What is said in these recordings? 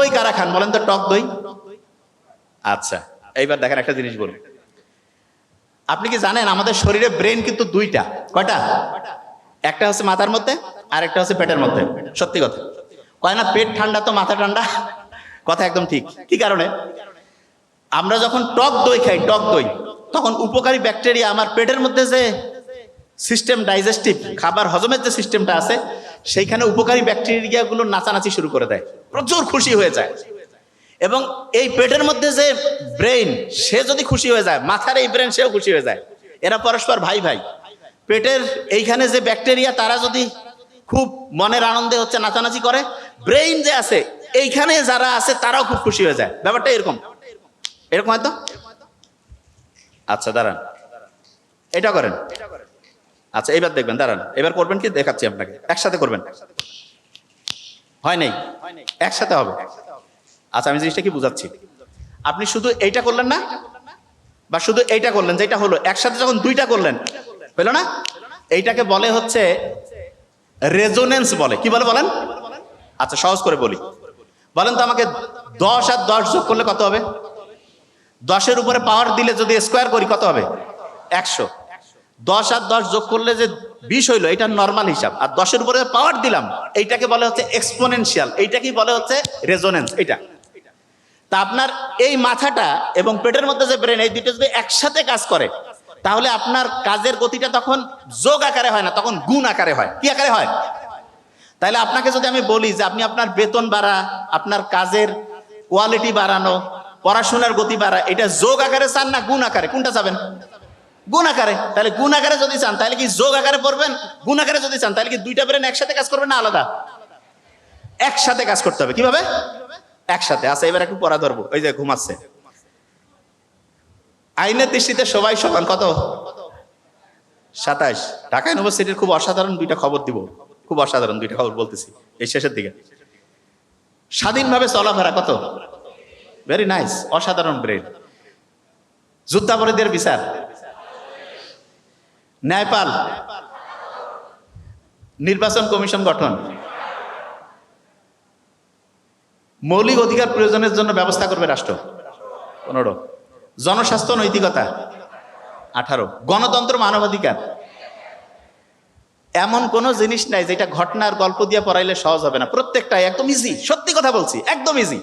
দই কারা খান? বলেন তো, টক দই? আচ্ছা এইবার দেখেন একটা জিনিস বলি আপনি কি জানেন, আমাদের শরীরে ব্রেন কিন্তু দুইটা, কয়টা? একটা হচ্ছে মাথার মধ্যে আর একটা হচ্ছে পেটের মধ্যে। সত্যি কথা। কয় না, পেট ঠান্ডা তো মাথা ঠান্ডা? কথা একদম ঠিক। কি কারণে? আমরা যখন টক দই খাই, টক দই, তখন উপকারী ব্যাকটেরিয়া আমার পেটের মধ্যে যে সিস্টেম ডাইজেস্টিভ, খাবার হজমের যে সিস্টেমটা আছে, সেইখানে উপকারী ব্যাকটেরিয়াগুলো নাচানাচি শুরু করে দেয়। প্রচুর খুশি হয়ে যায়। এবং এই পেটের মধ্যে যে ব্রেন সে যদি খুশি হয়ে যায়, মাথার এই ব্রেন সেও খুশি হয়ে যায়। এরা পরস্পর ভাই ভাই। পেটের এইখানে যে ব্যাকটেরিয়া তারা যদি খুব মনের আনন্দে হচ্ছে নাচানাচি করে ব্রেইন যে আছে, এইখানে যারা আছে, তারাও খুব খুশি হয়ে যায়। ব্যাপারটা এরকম। এরকম হয়তো? আচ্ছা দাঁড়ান। এটা করেন। আচ্ছা এবার দেখবেন, দাঁড়ান। এবার করবেন কি? দেখাচ্ছি আপনাকে। একসাথে করবেন। হয় নাই? একসাথে হবে? আচ্ছা আমি জিনিসটা কি বুঝাচ্ছি? আপনি শুধু এইটা করলেন না? বা শুধু এইটা করলেন, যেটা হলো, একসাথে যখন দুইটা করলেন হলো না? এইটাকে বলে হচ্ছে রেজোনেন্স বলে। কি বলে বলেন? আচ্ছা সহজ করে বলি। বলেন তো আমাকে, দশ আর দশ যোগ করলে কত হবে? দশের উপরে পাওয়ার দিলে যদি স্কোয়ার করি, কত হবে? একশো। দশ আর দশ যোগ করলে যে বিশ হইল, এটা নর্মাল হিসাব। আর দশের উপরে পাওয়ার দিলাম, এইটাকে বলে হচ্ছে এক্সপোনেনশিয়াল এইটাকেই বলে হচ্ছে রেজোনেন্স এটা। তা আপনার এই মাথাটা এবং পেটের মধ্যে যে ব্রেন এই দুটো যদি একসাথে কাজ করে, তাহলে আপনার কাজের গতিটা তখন যোগ আকারে হয় না, তখন গুণ আকারে হয়। কি আকারে হয়? তাহলে আপনাকে যদি আমি বলি যে আপনি আপনার বেতন বাড়া, আপনার কাজের কোয়ালিটি বাড়ানো, পড়াশোনার গতি বাড়া, এটা যোগ আকারে চান না, গুণ আকারে? কোনটা চাবেন? গুণ আকারে। তাহলে গুণ আকারে যদি চান, তাহলে কি যোগ আকারে পড়বেন? গুণ আকারে যদি চান, তাহলে কি দুইটা ব্রেন একসাথে কাজ করবে না আলাদা? একসাথে কাজ করতে হবে। কীভাবে? একসাথে। আচ্ছা এবার একটু পড়া ধরবো। ওই যে ঘুমাচ্ছে। আইনের দৃষ্টিতে সবাই সমান। কত? সাতাশ। ঢাকা ইউনিভার্সিটির খুব অসাধারণ দুইটা খবর দিব। খুব অসাধারণ দুইটা খবর বলতেছি। এই শেষের দিকে। স্বাধীনভাবে চলাফেরা কত? ভেরি নাইস অসাধারণ ব্রেন যুদ্ধাপরাধীদের বিচার। ন্যায়পাল। নির্বাচন কমিশন গঠন। মৌলিক অধিকার প্রয়োজনের জন্য ব্যবস্থা করবে রাষ্ট্র। পনেরো। জনস্বাস্থ্য নৈতিকতা। আঠারো। গণতন্ত্র মানবাধিকার। এমন কোন জিনিস নাই যেটা ঘটনার গল্প দিয়ে পড়াইলে সহজ হবে না। প্রত্যেকটাই একদম ইজি সত্যি কথা বলছি, একদম ইজি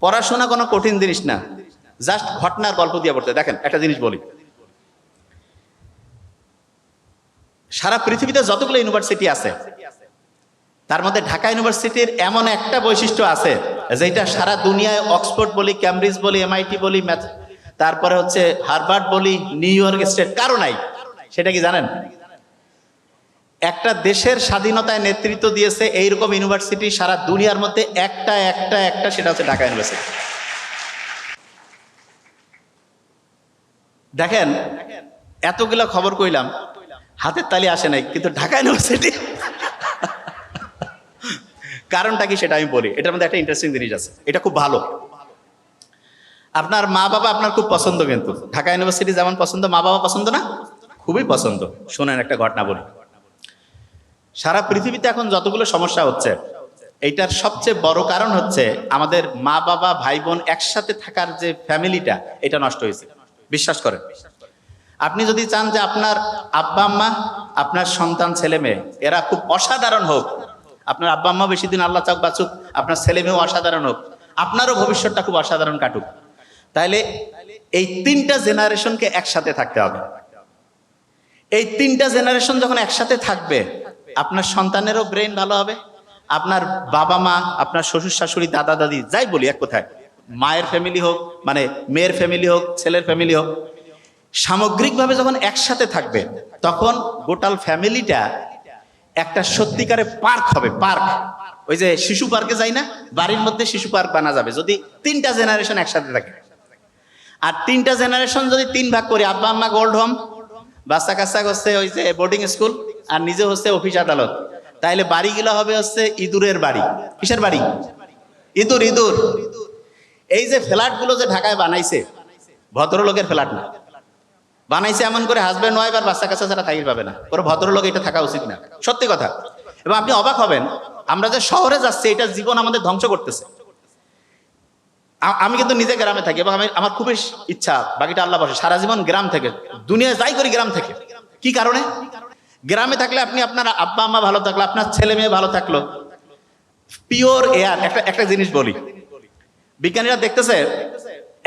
পড়াশোনা কোনো কঠিন জিনিস না। জাস্ট ঘটনার গল্প দিয়ে পড়তে। দেখেন, একটা জিনিস বলি। সারা পৃথিবীতে যতগুলো ইউনিভার্সিটি আছে, তার মধ্যে ঢাকা ইউনিভার্সিটির এমন একটা বৈশিষ্ট্য আছে যেটা সারা দুনিয়ায় অক্সফোর্ড বলি ক্যামব্রিজ বলি এমআইটি বলি তারপরে হচ্ছে হার্ভার্ড বলি, নিউ ইয়র্ক স্টেট, কারও নাই। সেটা কি জানেন? একটা দেশের স্বাধীনতায় নেতৃত্ব দিয়েছে এইরকম ইউনিভার্সিটি সারা দুনিয়ার মধ্যে একটা একটা একটা, সেটা হচ্ছে ঢাকা ইউনিভার্সিটি। দেখেন, এতগুলো খবর কইলাম হাতের তালি আসে নাই, কিন্তু ঢাকা ইউনিভার্সিটি কারণটা কি সেটা আমি বলি। এটার মধ্যে একটা ইন্টারেস্টিং জিনিস আছে। এটা খুব ভালো। আপনার মা বাবা আপনার খুব পছন্দ কিন্তু। ঢাকা ইউনিভার্সিটি যেমন পছন্দ, মা বাবা পছন্দ না? খুবই পছন্দ। শোনেন একটা ঘটনা বলি। সারা পৃথিবীতে এখন যতগুলো সমস্যা হচ্ছে, এইটার সবচেয়ে বড় কারণ হচ্ছে আমাদের মা বাবা, ভাই বোন একসাথে থাকার যে ফ্যামিলিটা এটা নষ্ট হয়েছে। বিশ্বাস করেন। আপনি যদি চান যে আপনার আব্বা আম্মা, আপনার সন্তান, ছেলে মেয়ে, এরা খুব অসাধারণ হোক। আপনার আব্বা আম্মা বেশি দিন আল্লাহ চাক বাঁচুক, আপনার ছেলে মেয়েও অসাধারণ হোক। আপনারও ভবিষ্যৎটা খুব অসাধারণ কাটুক। তাইলে এই তিনটা জেনারেশনকে একসাথে থাকতে হবে। এই তিনটা জেনারেশন যখন একসাথে থাকবে, আপনার সন্তানেরও ব্রেন ভালো হবে। আপনার বাবা মা, আপনার শ্বশুর, শাশুড়ি, দাদা, দাদি, যাই বলি, এক কোথায়, মায়ের ফ্যামিলি হোক মানে মেয়ের ফ্যামিলি হোক, ছেলের ফ্যামিলি হোক সামগ্রিকভাবে যখন একসাথে থাকবে, তখন গোটাল ফ্যামিলিটা একটা সত্যিকারে পার্ক হবে, পার্ক। ওই যে শিশু পার্কে যাই না, বাড়ির মধ্যে শিশু পার্ক বানা যাবে, যদি তিনটা জেনারেশন একসাথে থাকে। আর তিনটা জেনারেশন যদি তিন ভাগ করি, আব্বা আম্মা গোল্ড হোম, বাচ্চা কাচ্চা হচ্ছে ওই যে বোর্ডিং স্কুল আর নিজে হচ্ছে অফিস আদালত। তাইলে বাড়িগুলো হবে হচ্ছে ইঁদুরের বাড়ি। কিসের বাড়ি? ইঁদুর ইঁদুর। এই যে ফ্ল্যাটগুলো যে ঢাকায় বানাইছে, ভদ্রলোকের ফ্ল্যাট না। বানাইছে এমন করে হাজব্যান্ড ওয়াইফ আর বাচ্চা কাচ্চা ছাড়া থাকি পাবে না। কোনো ভদ্রলোক এটা থাকা উচিত না। সত্যি কথা। এবং আপনি অবাক হবেন, আমরা যে শহরে যাচ্ছি, এটা জীবন আমাদের ধ্বংস করতেছে। আমি কিন্তু নিজে গ্রামে থাকি এবং আমি আমার খুবই ইচ্ছা, বাকিটা আল্লাহ বসে সারা জীবন গ্রাম থেকে দুনিয়া যাই করি গ্রাম থেকে। কি কারণে? গ্রামে থাকলে আপনি আপনার আব্বা, আম্মা ভালো থাকল, আপনার ছেলে মেয়ে ভালো থাকল। পিওর এয়ার, একটা একটা জিনিস বলি। বিজ্ঞানীরা দেখতেছে,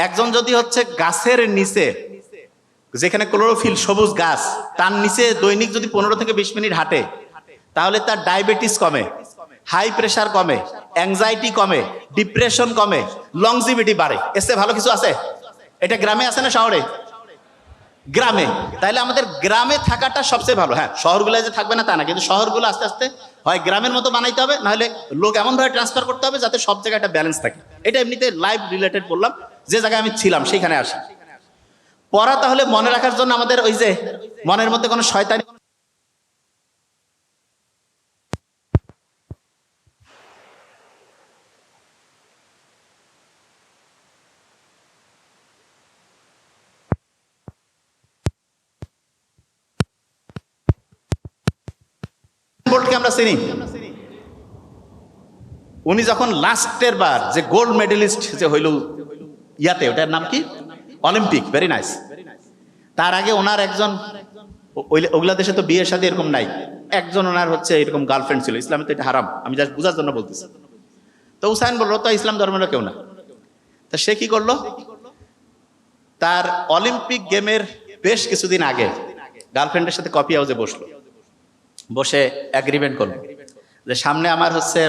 একজন যদি হচ্ছে গাছের নিচে যেখানে ক্লোরোফিল, সবুজ গাছ, তার নিচে দৈনিক যদি পনেরো থেকে বিশ মিনিট হাঁটে, তাহলে তার ডায়াবেটিস কমে, হাই প্রেশার কমে অ্যাংজাইটি কমে ডিপ্রেশন কমে লংজিভিটি বাড়ে। এসে ভালো কিছু আছে? এটা গ্রামে আছে না শহরে? গ্রামে। তাইলে আমাদের গ্রামে থাকাটা সবচেয়ে ভালো। হ্যাঁ শহরগুলো যে থাকবে না তা না, কিন্তু শহরগুলো আস্তে আস্তে হয়, গ্রামের মতো বানাইতে হবে, নাহলে লোক এমনভাবে ট্রান্সফার করতে হবে যাতে সব জায়গায় একটা ব্যালেন্স থাকে। এটা এমনিতে লাইফ রিলেটেড বললাম, যে জায়গায় আমি ছিলাম সেখানে আসি। পড়া তাহলে মনে রাখার জন্য আমাদের ওই যে মনের মধ্যে কোনো শয়তানি আমরা চিনি। উনি যখন লাস্টের বার যে গোল্ড মেডেলিস্ট যে হইল ইয়াতে, ওটার নাম কি? অলিম্পিক ভেরি নাইস তার আগে ওনার একজন ওগুলা দেশে তো বিয়ের সাথে এরকম নাই। একজন ওনার হচ্ছে এরকম গার্লফ্রেন্ড ছিল, ইসলামে তো এটা হারাম, আমি জাস্ট বোঝার জন্য বলতেছি। তো হুসাইন বলল, তো ইসলাম ধর্মের কেউ না। তা সে কি করল? তার অলিম্পিক গেমের বেশ কিছুদিন আগে গার্লফ্রেন্ডের সাথে কপি হাউসে বসল। বসে অ্যাগ্রিমেন্ট করল যে সামনে আমার হচ্ছে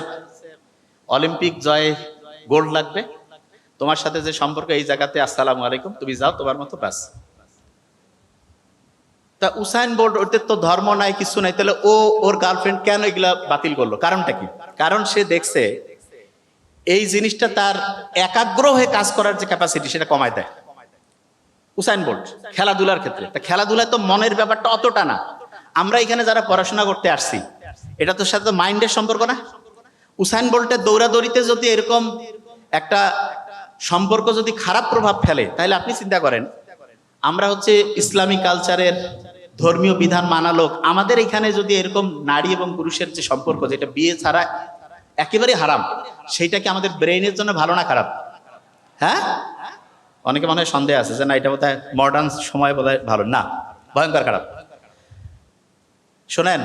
অলিম্পিক জয় গোল্ড লাগবে। তোমার সাথে যে সম্পর্ক, এই জায়গাতে আসসালামু আলাইকুম, তুমি যাও তোমার মতো ব্যাস। তা উসাইন বোল্ট ওদের তো ধর্ম নাই, কিছু নাই, তাহলে ও, ওর গার্লফ্রেন্ড কেন এগুলা বাতিল করল? কারণটা কি? কারণ সে দেখছে এই জিনিসটা তার একাগ্র হয়ে কাজ করার যে ক্যাপাসিটি সেটা কমায় দেয়। উসাইন বোল্ট খেলাধুলার ক্ষেত্রে। তা খেলাধুলায় তো মনের ব্যাপারটা অতটা না। আমরা এখানে যারা পড়াশোনা করতে আসছি, এটা তো সাথে মাইন্ডের সম্পর্ক না? উসাইন বোল্টের দৌড়াদৌড়িতে যদি এরকম একটা সম্পর্ক যদি খারাপ প্রভাব ফেলে, তাহলে আপনি চিন্তা করেন, আমরা হচ্ছে ইসলামী কালচারের ধর্মীয় বিধান মানা লোক, আমাদের এখানে যদি এরকম নারী এবং পুরুষের যে সম্পর্ক, যেটা বিয়ে ছাড়া একেবারে হারাম, সেইটা কি আমাদের ব্রেইনের জন্য ভালো না খারাপ? হ্যাঁ? অনেকে মনে হয় সন্দেহ আছে যে না, এটা বোধহয় মডার্ন সময় বোধহয় ভালো না, ভয়ঙ্কর খারাপ। শোনেন